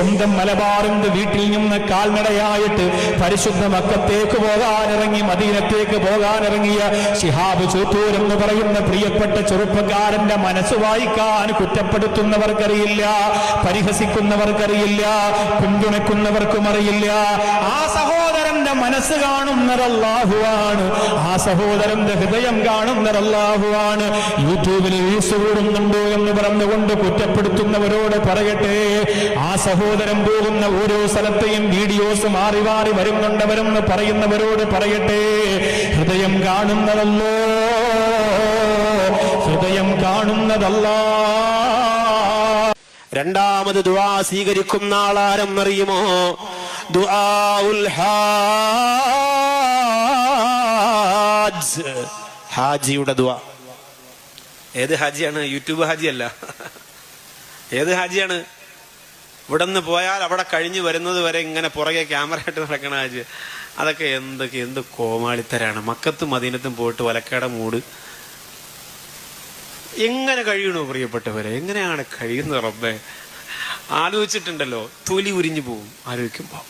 സ്വന്തം മലബാറിന്റെ വീട്ടിൽ നിന്ന് കാൽനടയായിട്ട് പരിശുദ്ധ മക്കത്തേക്ക് പോകാനിറങ്ങി മദീനത്തേക്ക് പോകാനിറങ്ങിയ ഷിഹാബ് ചൂത്തൂർ എന്ന് പറയുന്ന പ്രിയപ്പെട്ട ചെറുപ്പക്കാരന്റെ മനസ്സ് വായിക്കാൻ കുറ്റപ്പെടുത്തുന്നവർക്കറിയില്ല പരിഹസിക്കുന്നവർക്കറിയില്ല പിന്തുണയ്ക്കുന്നവർക്കും അറിയില്ല. ആ സഹോദരന്റെ മനസ്സ് കാണുന്നതല്ലാഹുവാണ്. ആ സഹോദരന്റെ ഹൃദയം കാണുന്നതല്ലാഹുവാണ്. യൂട്യൂബിൽ വ്യൂസ് കൂടുന്നുണ്ടോ എന്ന് പറഞ്ഞുകൊണ്ട് കുറ്റപ്പെടുത്തുന്നവരോട് പറയട്ടെ. ആ സഹോദരൻ പോകുന്ന ഓരോ സ്ഥലത്തെയും വീഡിയോസ് മാറി മാറി വരുന്നുണ്ടവരെന്ന് പറയുന്നവരോട് പറയട്ടെ. ഹൃദയം കാണുന്നതല്ലോ. ഹൃദയം കാണുന്നതല്ല. രണ്ടാമത് ദുവാ സ്വീകരിക്കുന്ന ആളാരെന്നറിയുമോ ഹാജിയുടെ ദുആ. ഏത് ഹാജിയാണ്? യൂട്യൂബ് ഹാജിയല്ല. ഏത് ഹാജിയാണ്? ഇവിടെ നിന്ന് പോയാൽ അവിടെ കഴിഞ്ഞു വരുന്നത് വരെ ഇങ്ങനെ പുറകെ ക്യാമറ ആയിട്ട് നടക്കണ ഹാജി. അതൊക്കെ എന്തൊക്കെ എന്ത് കോമാളിത്തരാണ്. മക്കത്തും മദീനത്തും പോയിട്ട് വലക്കേട മൂട്. എങ്ങനെ കഴിയണോ പ്രിയപ്പെട്ടവരെ? എങ്ങനെയാണ് കഴിയുന്നത് റബ്ബെ? ആലോചിച്ചിട്ടുണ്ടല്ലോ. തൊലി ഉരിഞ്ഞു പോവും. ആലോചിക്കുമ്പോ.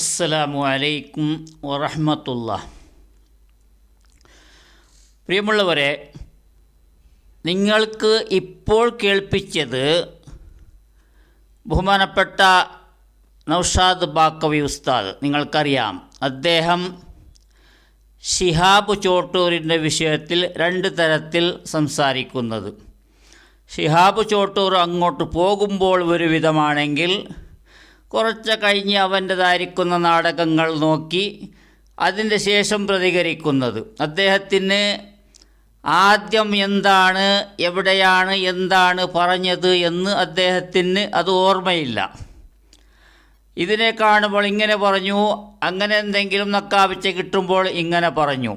അസ്സലാമു അലൈക്കും വറഹമത്തുള്ള പ്രിയമുള്ളവരെ നിങ്ങൾക്ക് ഇപ്പോൾ കേൾപ്പിച്ചത് ബഹുമാനപ്പെട്ട നൗഷാദ് ബാക്കവി ഉസ്താദ് നിങ്ങൾക്കറിയാം. അദ്ദേഹം ഷിഹാബ് ചോട്ടൂരിന്റെ വിഷയത്തിൽ രണ്ട് തരത്തിൽ സംസാരിക്കുന്നത്. ഷിഹാബ് ചോട്ടൂർ അങ്ങോട്ട് പോകുമ്പോൾ ഒരു വിധമാണെങ്കിൽ കുറച്ച് കഴിഞ്ഞ് അവന്റെതായിരിക്കുന്ന നാടകങ്ങൾ നോക്കി അതിന്റെ ശേഷം പ്രതികരിക്കുന്നത്. അദ്ദേഹത്തിന് ആദ്യം എന്താണ് എവിടെയാണ് എന്താണ് പറഞ്ഞത് എന്ന് അദ്ദേഹത്തിന് അത് ഓർമ്മയില്ല. ഇതിനെ കാണുമ്പോൾ ഇങ്ങനെ പറഞ്ഞു അങ്ങനെ എന്തെങ്കിലും നക്കാപിച്ച കിട്ടുമ്പോൾ ഇങ്ങനെ പറഞ്ഞു.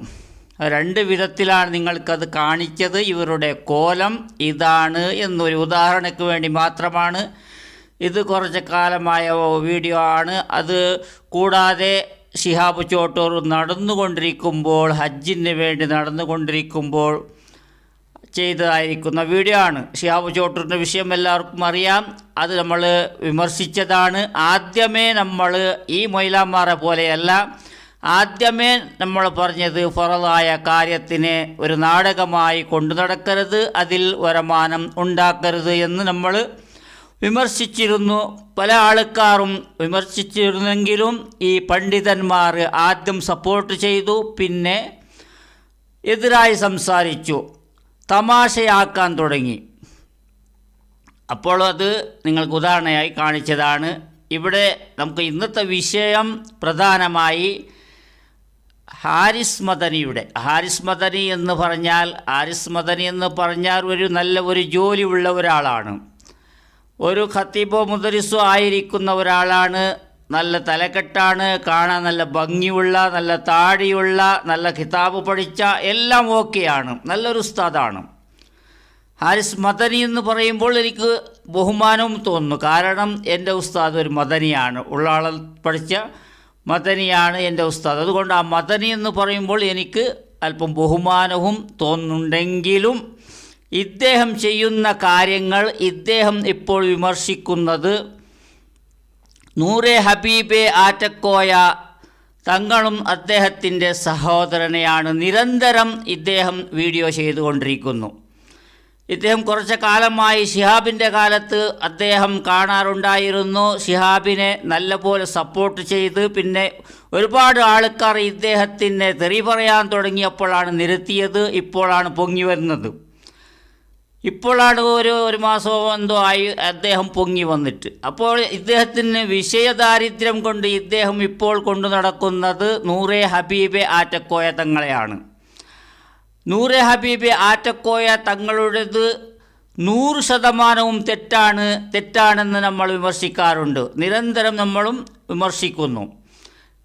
രണ്ട് വിധത്തിലാണ് നിങ്ങൾക്കത് കാണിച്ചത്. ഇവരുടെ കോലം ഇതാണ് എന്നൊരു ഉദാഹരണക്ക് വേണ്ടി മാത്രമാണ് ഇത് കുറച്ച് കാലമായ വീഡിയോ ആണ്. അത് കൂടാതെ ഷിഹാബ് ചോട്ടൂർ നടന്നുകൊണ്ടിരിക്കുമ്പോൾ ഹജ്ജിന് വേണ്ടി നടന്നുകൊണ്ടിരിക്കുമ്പോൾ ചെയ്തതായിരിക്കുന്ന വീഡിയോ ആണ്. ഷിഹാബ് ചോട്ടൂറിന്റെ വിഷയം എല്ലാവർക്കും അറിയാം. അത് നമ്മൾ വിമർശിച്ചതാണ്. ആദ്യമേ നമ്മൾ ഈ മൊയിലാമാറെ പോലെയല്ല ആദ്യമേ നമ്മൾ പറഞ്ഞത് ഫറലായ കാര്യത്തിനെ ഒരു നാടകമായി കൊണ്ടു നടക്കരുത് അതിൽ വരുമാനം ഉണ്ടാക്കരുത് എന്ന് നമ്മൾ വിമർശിച്ചിരുന്നു. പല ആൾക്കാരും വിമർശിച്ചിരുന്നെങ്കിലും ഈ പണ്ഡിതന്മാർ ആദ്യം സപ്പോർട്ട് ചെയ്തു പിന്നെ എതിരായി സംസാരിച്ചു. തമാശയാക്കാൻ തുടങ്ങി. അപ്പോൾ അത് നിങ്ങൾക്ക് ഉദാഹരണയായി കാണിച്ചതാണ്. ഇവിടെ നമുക്ക് ഇന്നത്തെ വിഷയം പ്രധാനമായി ഹാരിസ് മദനിയുടെ. ഹാരിസ് മദനി എന്ന് പറഞ്ഞാൽ ഹാരിസ് മദനി എന്ന് പറഞ്ഞാൽ ഒരു നല്ല ഒരു ജോലി ഉള്ള ഒരാളാണ്. ഒരു ഖത്തീബോ മുദരിസോ ആയിരിക്കുന്ന ഒരാളാണ്. നല്ല തലക്കെട്ടാണ് കാണാൻ നല്ല ഭംഗിയുള്ള നല്ല താടിയുള്ള നല്ല കിതാബ് പഠിച്ച എല്ലാം ഓക്കെയാണ്. നല്ലൊരു ഉസ്താദാണ്. ഹാരിസ് മദനി എന്ന് പറയുമ്പോൾ എനിക്ക് ബഹുമാനവും തോന്നുന്നു. കാരണം എന്റെ ഉസ്താദ് ഒരു മദനിയാണ്. ഉള്ള ആളെ പഠിച്ച മദനിയാണ് എന്റെ ഉസ്താദ്. അതുകൊണ്ട് ആ മദനി എന്ന് പറയുമ്പോൾ എനിക്ക് അല്പം ബഹുമാനവും തോന്നുന്നുണ്ടെങ്കിലും ഇദ്ദേഹം ചെയ്യുന്ന കാര്യങ്ങൾ ഇദ്ദേഹം ഇപ്പോൾ വിമർശിക്കുന്നത് നൂറെ ഹബീബെ ആറ്റക്കോയ തങ്ങളും അദ്ദേഹത്തിന്റെ സഹോദരനെയാണ്. നിരന്തരം ഇദ്ദേഹം വീഡിയോ ചെയ്തുകൊണ്ടിരിക്കുന്നു. ഇദ്ദേഹം കുറച്ച് കാലമായി ഷിഹാബിന്റെ കാലത്ത് അദ്ദേഹം കാണാറുണ്ടായിരുന്നു. ഷിഹാബിനെ നല്ലപോലെ സപ്പോർട്ട് ചെയ്ത് പിന്നെ ഒരുപാട് ആൾക്കാർ ഇദ്ദേഹത്തിനെ തെറി പറയാൻ തുടങ്ങിയപ്പോഴാണ് നിരത്തിയത്. ഇപ്പോഴാണ് പൊങ്ങി വരുന്നത്. ഇപ്പോഴാണ് ഒരു ഒരു മാസമോ എന്തോ ആയി അദ്ദേഹം പൊങ്ങി വന്നിട്ട്. അപ്പോൾ ഇദ്ദേഹത്തിന് വിഷയദാരിദ്ര്യം കൊണ്ട് ഇദ്ദേഹം ഇപ്പോൾ കൊണ്ടു നടക്കുന്നത് നൂറെ ഹബീബെ ആറ്റക്കോയ തങ്ങളെയാണ്. നൂറെ ഹബീബെ ആറ്റക്കോയ തങ്ങളുടേത് നൂറ് ശതമാനവും തെറ്റാണ് തെറ്റാണെന്ന് നമ്മൾ വിമർശിക്കാറുണ്ട്. നിരന്തരം നമ്മളും വിമർശിക്കുന്നു.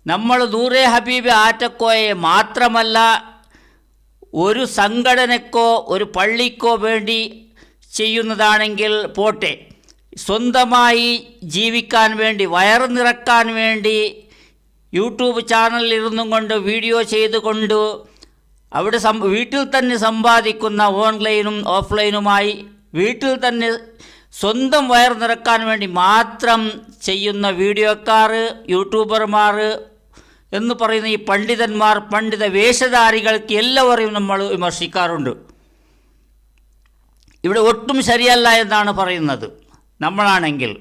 നമ്മൾ നൂറെ ഹബീബ് ആറ്റക്കോയെ മാത്രമല്ല ഒരു സംഘടനക്കോ ഒരു പള്ളിക്കോ വേണ്ടി ചെയ്യുന്നതാണെങ്കിൽ പോട്ടെ. സ്വന്തമായി ജീവിക്കാൻ വേണ്ടി വയറ് നിറക്കാൻ വേണ്ടി യൂട്യൂബ് ചാനലിൽ കൊണ്ട് വീഡിയോ ചെയ്തുകൊണ്ട് അവിടെ സം വീട്ടിൽ തന്നെ സമ്പാദിക്കുന്ന ഓൺലൈനും ഓഫ്ലൈനുമായി വീട്ടിൽ തന്നെ സ്വന്തം വയർ നിറക്കാൻ വേണ്ടി മാത്രം ചെയ്യുന്ന വീഡിയോക്കാർ യൂട്യൂബർമാർ എന്ന് പറയുന്ന ഈ പണ്ഡിതന്മാർ പണ്ഡിത വേഷധാരികൾക്ക് എല്ലാവരെയും നമ്മൾ വിമർശിക്കാറുണ്ട്. ഇവിടെ ഒട്ടും ശരിയല്ല എന്നാണ് പറയുന്നത്. നമ്മളാണെങ്കിൽ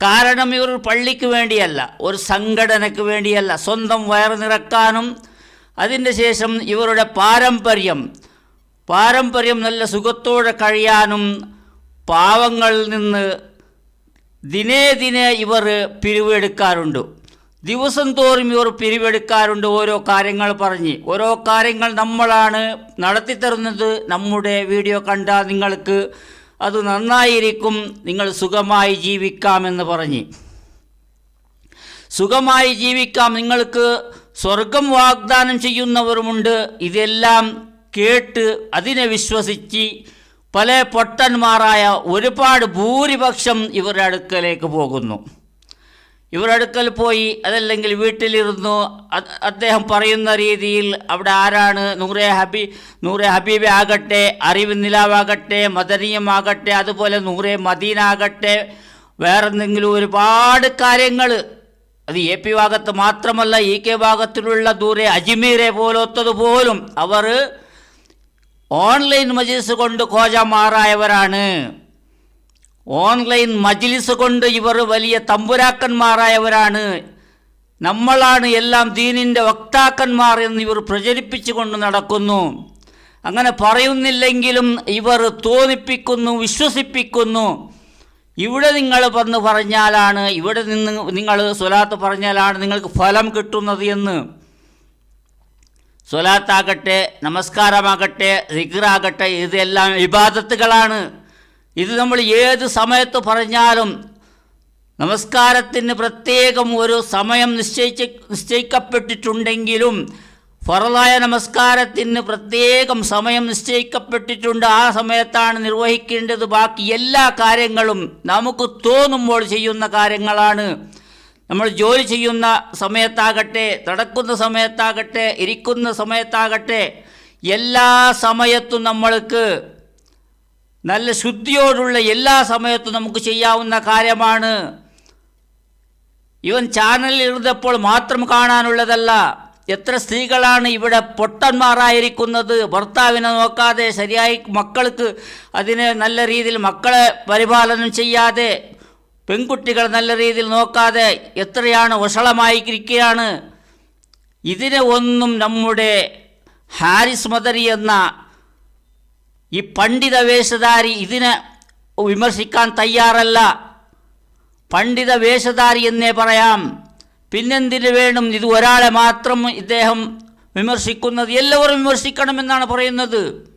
കാരണം ഇവർ പള്ളിക്ക് വേണ്ടിയല്ല ഒരു സംഘടനയ്ക്ക് വേണ്ടിയല്ല സ്വന്തം വയറ് നിറക്കാനും അതിന്റെ ശേഷം ഇവരുടെ പാരമ്പര്യം പാരമ്പര്യം നല്ല സുഖത്തോടെ കഴിയാനും പാവങ്ങളിൽ നിന്ന് ദിനേ ദിനേ ഇവർ പിരിവെടുക്കാറുണ്ട് ദിവസം തോറും ഇവർ പിരിവെടുക്കാറുണ്ട് ഓരോ കാര്യങ്ങൾ പറഞ്ഞ്. ഓരോ കാര്യങ്ങൾ നമ്മളാണ് നടത്തിത്തരുന്നത് നമ്മുടെ വീഡിയോ കണ്ടാൽ നിങ്ങൾക്ക് അത് നന്നായിരിക്കും. നിങ്ങൾ സുഖമായി ജീവിക്കാമെന്ന് പറഞ്ഞ്. സുഖമായി ജീവിക്കാം. നിങ്ങൾക്ക് സ്വർഗം വാഗ്ദാനം ചെയ്യുന്നവരുമുണ്ട്. ഇതെല്ലാം കേട്ട് അതിനെ വിശ്വസിച്ച് പല പൊട്ടന്മാരായ ഒരുപാട് ഭൂരിപക്ഷം ഇവരുടെ അടുക്കലേക്ക് പോകുന്നു. ഇവരുടെ അടുക്കൽ പോയി അതല്ലെങ്കിൽ വീട്ടിലിരുന്നു. അദ്ദേഹം പറയുന്ന രീതിയിൽ അവിടെ ആരാണ്? നൂറെ ഹബീ നൂറെ ഹബീബ് ആകട്ടെ അറിവ് നിലാവാകട്ടെ മദനീയമാകട്ടെ അതുപോലെ നൂറെ മദീന ആകട്ടെ വേറെന്തെങ്കിലും ഒരുപാട് കാര്യങ്ങൾ. അത് എ പി ഭാഗത്ത് മാത്രമല്ല ഇ കെ ഭാഗത്തിലുള്ള ദൂരെ അജ്മീരെ പോലത്തതുപോലും അവർ ഓൺലൈൻ മജീസ് കൊണ്ട് കോജ കോജമാറായവരാണ് ഓൺലൈൻ മജിലിസ് കൊണ്ട് ഇവർ വലിയ തമ്പുരാക്കന്മാരായവരാണ്. നമ്മളാണ് എല്ലാം ദീനിന്റെ വക്താക്കന്മാർ എന്ന് ഇവർ പ്രചരിപ്പിച്ചു കൊണ്ട് നടക്കുന്നു. അങ്ങനെ പറയുന്നില്ലെങ്കിലും ഇവർ തോന്നിപ്പിക്കുന്നു വിശ്വസിപ്പിക്കുന്നു. ഇവിടെ നിങ്ങൾ വന്ന് പറഞ്ഞാലാണ് ഇവിടെ നിന്ന് നിങ്ങൾ സ്വലാത്ത് പറഞ്ഞാലാണ് നിങ്ങൾക്ക് ഫലം കിട്ടുന്നത് എന്ന്. സ്വലാത്താകട്ടെ നമസ്കാരമാകട്ടെ റിഗറാകട്ടെ ഇതെല്ലാം ഇബാദത്തുകളാണ്. ഇത് നമ്മൾ ഏത് സമയത്ത് പറഞ്ഞാലും നമസ്കാരത്തിന് പ്രത്യേകം ഒരു സമയം നിശ്ചയിച്ച് നിശ്ചയിക്കപ്പെട്ടിട്ടുണ്ടെങ്കിലും ഫറലായ നമസ്കാരത്തിന് പ്രത്യേകം സമയം നിശ്ചയിക്കപ്പെട്ടിട്ടുണ്ട്. ആ സമയത്താണ് നിർവഹിക്കേണ്ടത്. ബാക്കി എല്ലാ കാര്യങ്ങളും നമുക്ക് തോന്നുമ്പോൾ ചെയ്യുന്ന കാര്യങ്ങളാണ്. നമ്മൾ ജോലി ചെയ്യുന്ന സമയത്താകട്ടെ നടക്കുന്ന സമയത്താകട്ടെ ഇരിക്കുന്ന സമയത്താകട്ടെ എല്ലാ സമയത്തും നമ്മൾക്ക് നല്ല ശുദ്ധിയോടുള്ള എല്ലാ സമയത്തും നമുക്ക് ചെയ്യാവുന്ന കാര്യമാണ്. ഇവൻ ചാനലിൽ ഇരുന്നപ്പോൾ മാത്രം കാണാനുള്ളതല്ല എത്ര സ്ത്രീകളാണ് ഇവിടെ പൊട്ടന്മാരായിരിക്കുന്നത്. ഭർത്താവിനെ നോക്കാതെ ശരിയായി മക്കൾക്ക് അതിനെ നല്ല രീതിയിൽ മക്കളെ പരിപാലനം ചെയ്യാതെ പെൺകുട്ടികൾ നല്ല രീതിയിൽ നോക്കാതെ എത്രയാണ് വഷളമായിരിക്കുകയാണ്. ഇതിനെ ഒന്നും നമ്മുടെ ഹാരിസ് മദരി എന്ന ഈ പണ്ഡിത വേഷധാരി ഇതിനെ വിമർശിക്കാൻ തയ്യാറല്ല. പണ്ഡിത വേഷധാരി എന്നേ പറയാം. പിന്നെന്തിനു വേണം? ഇത് ഒരാളെ മാത്രം ഇദ്ദേഹം വിമർശിക്കുന്നത് എല്ലാവരും വിമർശിക്കണമെന്നാണ് പറയുന്നത്.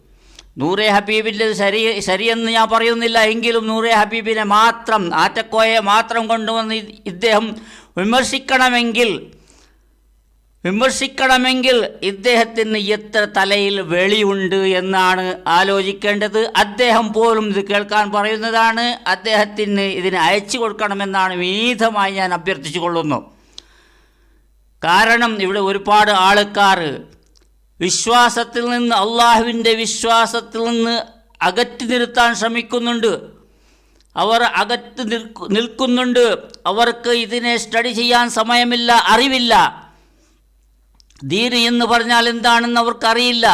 നൂറെ ഹബീബിന്റെ ശരി ശരിയെന്ന് ഞാൻ പറയുന്നില്ല എങ്കിലും നൂറെ ഹബീബിനെ മാത്രം ആറ്റക്കോയെ മാത്രം കൊണ്ടുവന്ന് ഇദ്ദേഹം വിമർശിക്കണമെങ്കിൽ വിമർശിക്കണമെങ്കിൽ ഇദ്ദേഹത്തിന് എത്ര തലയിൽ വെളിയുണ്ട് എന്നാണ് ആലോചിക്കേണ്ടത്. അദ്ദേഹം പോലും ഇത് കേൾക്കാൻ പറയുന്നതാണ്. അദ്ദേഹത്തിന് ഇതിന് അയച്ചു കൊടുക്കണമെന്നാണ് വിനീതമായി ഞാൻ അഭ്യർത്ഥിച്ചു കൊള്ളുന്നു കാരണം ഇവിടെ ഒരുപാട് ആൾക്കാർ വിശ്വാസത്തിൽ നിന്ന് അള്ളാഹുവിന്റെ വിശ്വാസത്തിൽ നിന്ന് അകറ്റി നിർത്താൻ ശ്രമിക്കുന്നുണ്ട്. അവർ അകറ്റി നിൽക്കു നിൽക്കുന്നുണ്ട്. അവർക്ക് ഇതിനെ സ്റ്റഡി ചെയ്യാൻ സമയമില്ല അറിവില്ല. ദീന് എന്ന് പറഞ്ഞാൽ എന്താണെന്ന് അവർക്കറിയില്ല.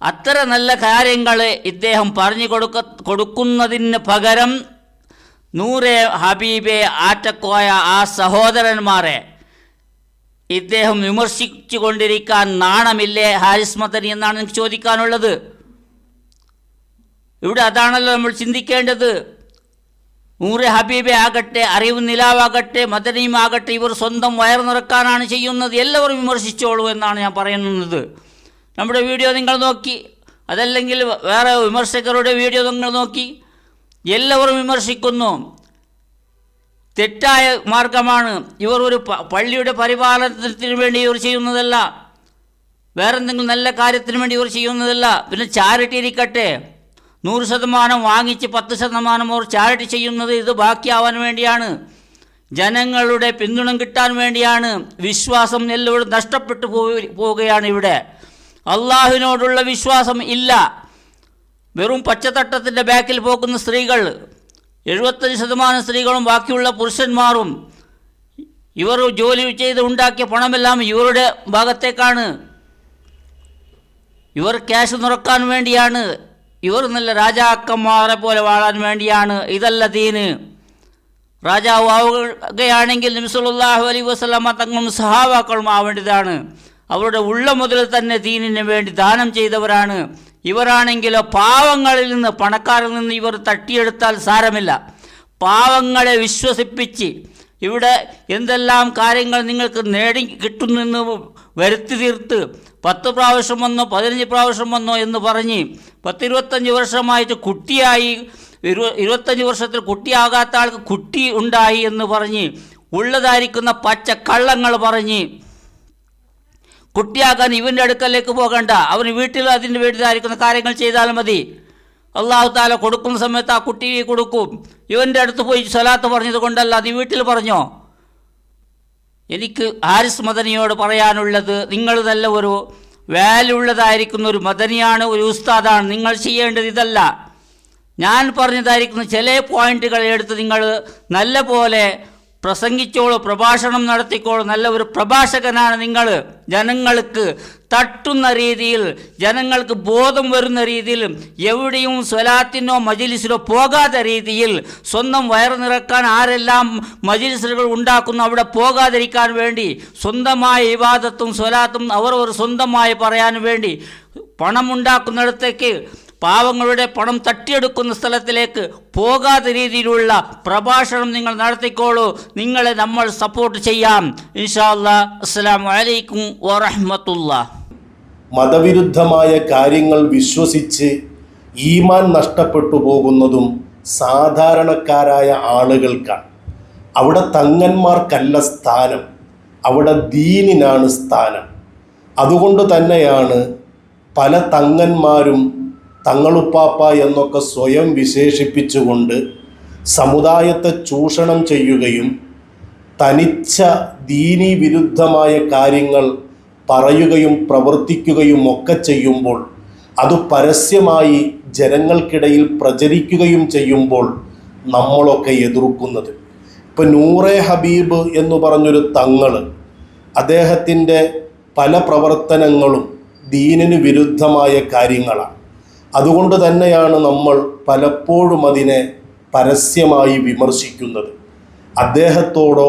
അത്ര നല്ല കാര്യങ്ങളെ ഇദ്ദേഹം പറഞ്ഞു കൊടുക്ക കൊടുക്കുന്നതിന് പകരം നൂറെ ഹബീബെ ആറ്റക്കോയ ആ സഹോദരന്മാരെ ഇദ്ദേഹം വിമർശിച്ചു കൊണ്ടിരിക്കാൻ നാണമില്ലേ ഹാരിസ് മദനി എന്നാണ് എനിക്ക് ചോദിക്കാനുള്ളത്. ഇവിടെ അതാണല്ലോ നമ്മൾ ചിന്തിക്കേണ്ടത്. നൂറെ ഹബീബെ ആകട്ടെ അറിവ് നിലാവാകട്ടെ മദനിയും ആകട്ടെ ഇവർ സ്വന്തം വയർ നിറക്കാനാണ് ചെയ്യുന്നത്. എല്ലാവരും വിമർശിച്ചോളൂ എന്നാണ് ഞാൻ പറയുന്നത്. നമ്മുടെ വീഡിയോ നിങ്ങൾ നോക്കി അതല്ലെങ്കിൽ വേറെ വിമർശകരുടെ വീഡിയോ നിങ്ങൾ നോക്കി എല്ലാവരും വിമർശിക്കുന്നു. തെറ്റായ മാർഗമാണ്. ഇവർ ഒരു പള്ളിയുടെ പരിപാലനത്തിന് വേണ്ടി ഇവർ ചെയ്യുന്നതല്ല. വേറെന്തെങ്കിലും നല്ല കാര്യത്തിന് വേണ്ടി ഇവർ ചെയ്യുന്നതല്ല. പിന്നെ ചാരിറ്റി ഇരിക്കട്ടെ. നൂറ് ശതമാനം വാങ്ങിച്ച് പത്ത് ശതമാനം അവർ ചാരിറ്റി ചെയ്യുന്നത് ഇത് ബാക്കിയാവാൻ വേണ്ടിയാണ്. ജനങ്ങളുടെ പിന്തുണ കിട്ടാൻ വേണ്ടിയാണ്. വിശ്വാസം എല്ലാവരും നഷ്ടപ്പെട്ടു പോവുകയാണ് ഇവിടെ. അള്ളാഹുവിനോടുള്ള വിശ്വാസം ഇല്ല. വെറും പച്ചത്തട്ടത്തിന്റെ ബാക്കിൽ പോകുന്ന സ്ത്രീകൾ എഴുപത്തഞ്ച് ശതമാനം സ്ത്രീകളും ബാക്കിയുള്ള പുരുഷന്മാരും ഇവർ ജോലി ചെയ്ത് ഉണ്ടാക്കിയ പണമെല്ലാം ഇവരുടെ ഭാഗത്തേക്കാണ്. ഇവർ ക്യാഷ് നിറക്കാൻ വേണ്ടിയാണ്. ഇവർ നല്ല രാജാക്കന്മാരെ പോലെ വാഴാൻ വേണ്ടിയാണ് ഇതല്ല ദീന്. രാജാവ് ആവുകയാണെങ്കിൽ നിമിസുല്ലാഹു അലൈ വസ്ലാമ തങ്ങളും സഹാവാക്കളും ആവേണ്ടതാണ്. അവരുടെ ഉള്ള മുതൽ തന്നെ ദീനിന് വേണ്ടി ദാനം ചെയ്തവരാണ്. ഇവരാണെങ്കിലോ പാവങ്ങളിൽ നിന്ന് പണക്കാരിൽ നിന്ന് ഇവർ തട്ടിയെടുത്താൽ സാരമില്ല. പാവങ്ങളെ വിശ്വസിപ്പിച്ച് ഇവിടെ എന്തെല്ലാം കാര്യങ്ങൾ നിങ്ങൾക്ക് നേടി കിട്ടുന്നെന്ന് വരുത്തി തീർത്ത് പത്ത് പ്രാവശ്യം വന്നോ പതിനഞ്ച് പ്രാവശ്യം വന്നോ എന്ന് പറഞ്ഞ് പത്തിരുപത്തഞ്ച് വർഷമായിട്ട് കുട്ടിയായി ഇരു ഇരുപത്തഞ്ച് വർഷത്തിൽ കുട്ടിയാകാത്ത ആൾക്ക് കുട്ടി ഉണ്ടായി എന്ന് പറഞ്ഞ് ഉള്ളതായിരിക്കുന്ന പച്ച കള്ളങ്ങൾ പറഞ്ഞ് കുട്ടിയാകാൻ ഇവന്റെ അടുക്കലേക്ക് പോകണ്ട. അവന് വീട്ടിൽ അതിന്റെ വീട്ടിലായിരിക്കുന്ന കാര്യങ്ങൾ ചെയ്താൽ മതി. അള്ളാഹു താല കൊടുക്കുന്ന സമയത്ത് ആ കുട്ടിയെ കൊടുക്കും. ഇവന്റെ അടുത്ത് പോയി സ്വലാത്ത് പറഞ്ഞത് കൊണ്ടല്ല അത് വീട്ടിൽ പറഞ്ഞോ? എനിക്ക് ഹാരിസ് മദനിയോട് പറയാനുള്ളത് നിങ്ങൾ നല്ല ഒരു വാലുള്ളതായിരിക്കുന്ന ഒരു മദനിയാണ് ഒരു ഉസ്താദാണ്. നിങ്ങൾ ചെയ്യേണ്ടത് ഇതല്ല. ഞാൻ പറഞ്ഞതായിരിക്കുന്ന ചില പോയിന്റുകൾ എടുത്ത് നിങ്ങൾ നല്ല പോലെ പ്രസംഗിച്ചോളൂ പ്രഭാഷണം നടത്തിക്കോളൂ. നല്ല ഒരു പ്രഭാഷകനാണ് നിങ്ങൾ ജനങ്ങൾക്ക് തട്ടുന്ന രീതിയിൽ ജനങ്ങൾക്ക് ബോധം വരുന്ന രീതിയിൽ എവിടെയും സ്വലാത്തിനോ മജിലിസിനോ പോകാത്ത രീതിയിൽ സ്വന്തം വയറ് നിറക്കാൻ ആരെല്ലാം മജിലിസുകൾ ഉണ്ടാക്കുന്നു അവിടെ പോകാതിരിക്കാൻ വേണ്ടി സ്വന്തമായ ഇവാദത്തും സ്വലാത്തും അവർ സ്വന്തമായി പറയാൻ വേണ്ടി പണമുണ്ടാക്കുന്നിടത്തേക്ക് പാവങ്ങളുടെ പണം തട്ടിയെടുക്കുന്ന സ്ഥലത്തിലേക്ക് പോകാത്ത രീതിയിലുള്ള പ്രഭാഷണം നിങ്ങൾ നടത്തിക്കോളൂ. നിങ്ങളെ നമ്മൾ സപ്പോർട്ട് ചെയ്യാം. ഇൻഷാ അസ്സാം അലൈക്കും വറഹ്മത്തുള്ളാ. മതവിരുദ്ധമായ കാര്യങ്ങൾ വിശ്വസിച്ച് ഈമാൻ നഷ്ടപ്പെട്ടു പോകുന്നതും സാധാരണക്കാരായ ആളുകൾക്കാണ്. അവിടെ തങ്ങന്മാർക്കല്ല സ്ഥാനം. അവിടെ ദീനിനാണ് സ്ഥാനം. അതുകൊണ്ട് തന്നെയാണ് പല തങ്ങന്മാരും തങ്ങളുപ്പാപ്പ എന്നൊക്കെ സ്വയം വിശേഷിപ്പിച്ചുകൊണ്ട് സമുദായത്തെ ചൂഷണം ചെയ്യുകയും തനിച്ച ദീനി വിരുദ്ധമായ കാര്യങ്ങൾ പറയുകയും പ്രവർത്തിക്കുകയും ഒക്കെ ചെയ്യുമ്പോൾ അത് പരസ്യമായി ജനങ്ങൾക്കിടയിൽ പ്രചരിക്കുകയും ചെയ്യുമ്പോൾ നമ്മളൊക്കെ എതിർക്കുന്നത്. ഇപ്പം നൂറെ ഹബീബ് എന്ന് പറഞ്ഞൊരു തങ്ങൾ അദ്ദേഹത്തിന്റെ പല പ്രവർത്തനങ്ങളും ദീനിന് വിരുദ്ധമായ കാര്യങ്ങളാണ്. അതുകൊണ്ട് തന്നെയാണ് നമ്മൾ പലപ്പോഴും അതിനെ പരസ്യമായി വിമർശിക്കുന്നത്. അദ്ദേഹത്തോടോ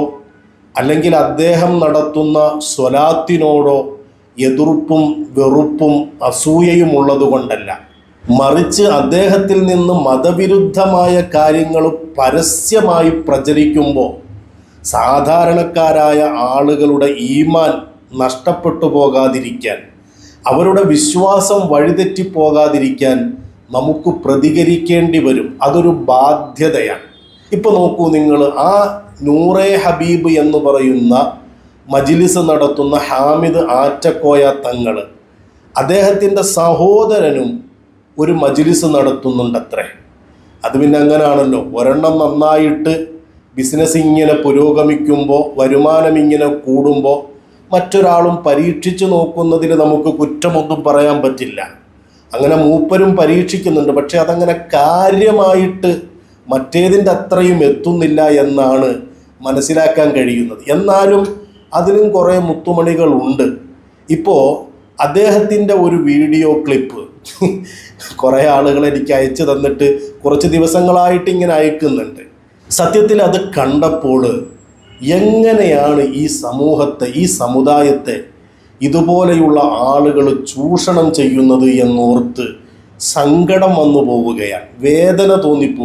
അല്ലെങ്കിൽ അദ്ദേഹം നടത്തുന്ന സ്വലാത്തിനോടോ എതിർപ്പും വെറുപ്പും അസൂയയും ഉള്ളതുകൊണ്ടല്ല മറിച്ച് അദ്ദേഹത്തിൽ നിന്ന് മതവിരുദ്ധമായ കാര്യങ്ങൾ പരസ്യമായി പ്രചരിക്കുമ്പോൾ സാധാരണക്കാരായ ആളുകളുടെ ഈമാൻ നഷ്ടപ്പെട്ടു പോകാതിരിക്കാൻ അവരുടെ വിശ്വാസം വഴിതെറ്റി പോകാതിരിക്കാൻ നമുക്ക് പ്രതികരിക്കേണ്ടി വരും. അതൊരു ബാധ്യതയാണ്. ഇപ്പൊ നോക്കൂ നിങ്ങൾ ആ നൂറെ ഹബീബ് എന്ന് പറയുന്ന മജിലിസ് നടത്തുന്ന ഹാമിദ് ആറ്റക്കോയ തങ്ങൾ അദ്ദേഹത്തിന്റെ സഹോദരനും ഒരു മജിലിസ് നടത്തുന്നുണ്ടത്രേ. അത് പിന്നെ അങ്ങനെയാണല്ലോ ഒരെണ്ണം നന്നായിട്ട് ബിസിനസ് ഇങ്ങനെ പുരോഗമിക്കുമ്പോൾ വരുമാനം ഇങ്ങനെ കൂടുമ്പോൾ മറ്റൊരാളും പരീക്ഷിച്ചു നോക്കുന്നതിൽ നമുക്ക് കുറ്റമൊന്നും പറയാൻ പറ്റില്ല. അങ്ങനെ മൂപ്പരും പരീക്ഷിക്കുന്നുണ്ട്. പക്ഷെ അതങ്ങനെ കാര്യമായിട്ട് മറ്റേതിന്റെ അത്രയും എത്തുന്നില്ല എന്നാണ് മനസ്സിലാക്കാൻ കഴിയുന്നത്. എന്നാലും അതിലും കുറേ മുത്തുമണികൾ ഉണ്ട് ഇപ്പോൾ അദ്ദേഹത്തിന്റെ ഒരു വീഡിയോ ക്ലിപ്പ് കുറേ ആളുകൾ എനിക്ക് അയച്ചു തന്നിട്ട് കുറച്ച് ദിവസങ്ങളായിട്ട് ഇങ്ങനെ അയക്കുന്നുണ്ട്. സത്യത്തിൽ അത് കണ്ടപ്പോൾ എങ്ങനെയാണ് ഈ സമൂഹത്തെ ഈ സമുദായത്തെ ഇതുപോലെയുള്ള ആളുകൾ ചൂഷണം ചെയ്യുന്നത് എന്നോർത്ത് സങ്കടം വന്നു പോവുകയാണ് വേദന തോന്നിപ്പോ